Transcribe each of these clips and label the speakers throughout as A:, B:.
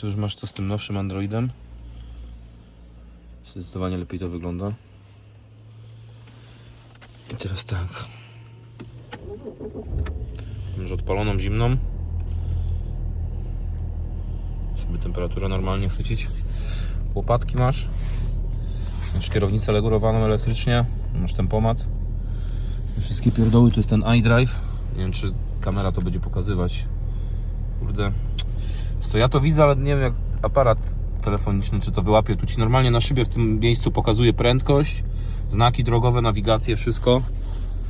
A: Tu już masz to z tym nowszym Androidem. Zdecydowanie lepiej to wygląda. I teraz tak. Masz odpaloną zimną. Żeby temperaturę normalnie chwycić. Łopatki masz. Masz kierownicę legurowaną elektrycznie. Masz tempomat. Wszystkie pierdoły to jest ten iDrive. Nie wiem czy kamera to będzie pokazywać. Kurde. Co ja to widzę, ale nie wiem jak aparat telefoniczny czy to wyłapie. Tu ci normalnie na szybie w tym miejscu pokazuje prędkość, znaki drogowe, nawigację, wszystko.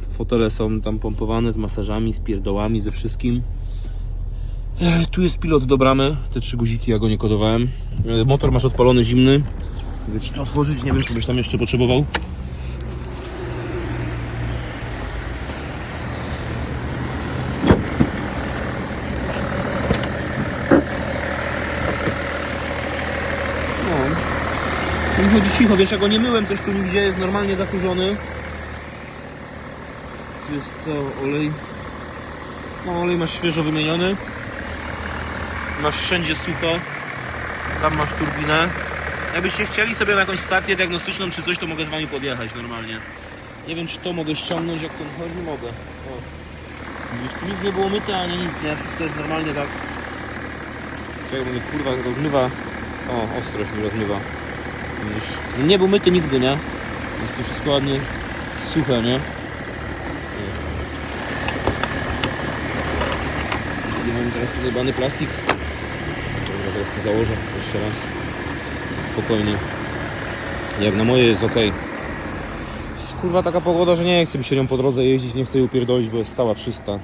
A: Fotele są tam pompowane z masażami, z pierdołami, ze wszystkim. Tu jest pilot do bramy, te trzy guziki ja go nie kodowałem. E, Motor masz odpalony zimny. Ci to otworzyć, nie wiem co byś tam jeszcze potrzebował. No. Mi chodzi cicho, wiesz, ja go nie myłem też tu nigdzie, jest normalnie zakurzony. Tu jest co, olej. No, olej masz świeżo wymieniony. Masz wszędzie sucho. Tam masz turbinę. Jakbyście chcieli sobie jakąś stację diagnostyczną czy coś, to mogę z wami podjechać normalnie. Nie wiem, czy to mogę ściągnąć, jak to chodzi, mogę. O. Widzisz, tu nic nie było myte, ani nic, nie? Wszystko jest normalnie tak. Czekaj, bo mnie kurwa rozmywa. O, ostrość mi rozmywa. Widzisz? Nie był myty nigdy, nie? Jest tu wszystko ładnie suche, nie? Jeśli mam teraz ten jebany plastik. Dobra, teraz to założę jeszcze raz. Spokojnie. Jak na moje jest ok. Jest kurwa taka pogoda, że nie chcę mi się nią po drodze jeździć, nie chcę jej upierdolić, bo jest cała 300.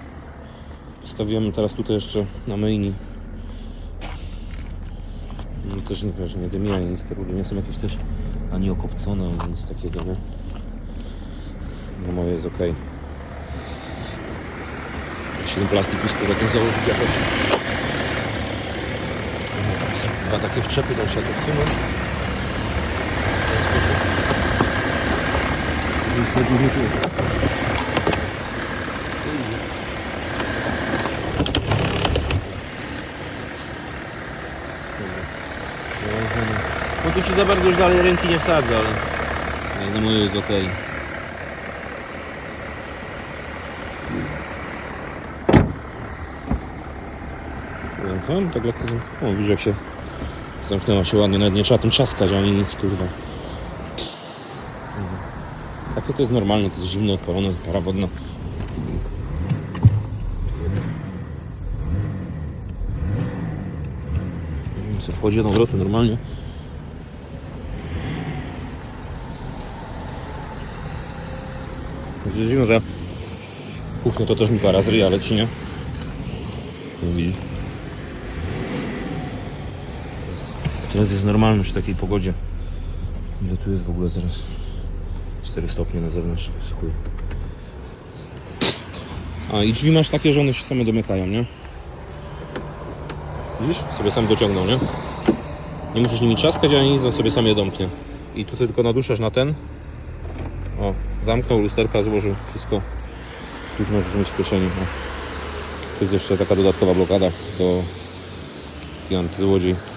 A: Postawiłem teraz tutaj jeszcze na maini. No też nie wiesz, nie dymi, ani nic, te rury nie są jakieś też ani okopcone, ani nic takiego, nie? No moje jest ok. Jeśli ten plastik już powinien założyć jakoś. Dwa takie wczepy, tam trzeba to wsunąć. W. Więc to dużo tu. Założone. No tu ci za bardzo już dalej ręki nie wsadzę, ale jak na moje jest ok. Zamknąłem? Tak lekko zamknąłem. O, widzisz jak się zamknęła się ładnie, nawet nie trzeba tym trzaskać ani nic, kurwa. Mhm. Takie to jest normalne, to jest zimno odpalone, para wodna. Co wchodzi do obrotu normalnie. Widzimy, że kuchnia to też mi para z ryja leci, nie? Teraz jest normalne przy takiej pogodzie. Ile tu jest w ogóle teraz? 4 stopnie na zewnątrz. chuj. A i drzwi masz takie, że one się same domykają, nie? Widzisz? Sobie sam dociągnął, nie? Nie musisz nimi trzaskać ani nic, on sobie sam je domknie. I tu sobie tylko naduszasz na ten. O, zamknął, lusterka złożył, wszystko. Już możesz mieć w kieszeni. O. Tu jest jeszcze taka dodatkowa blokada do giganty złodziej.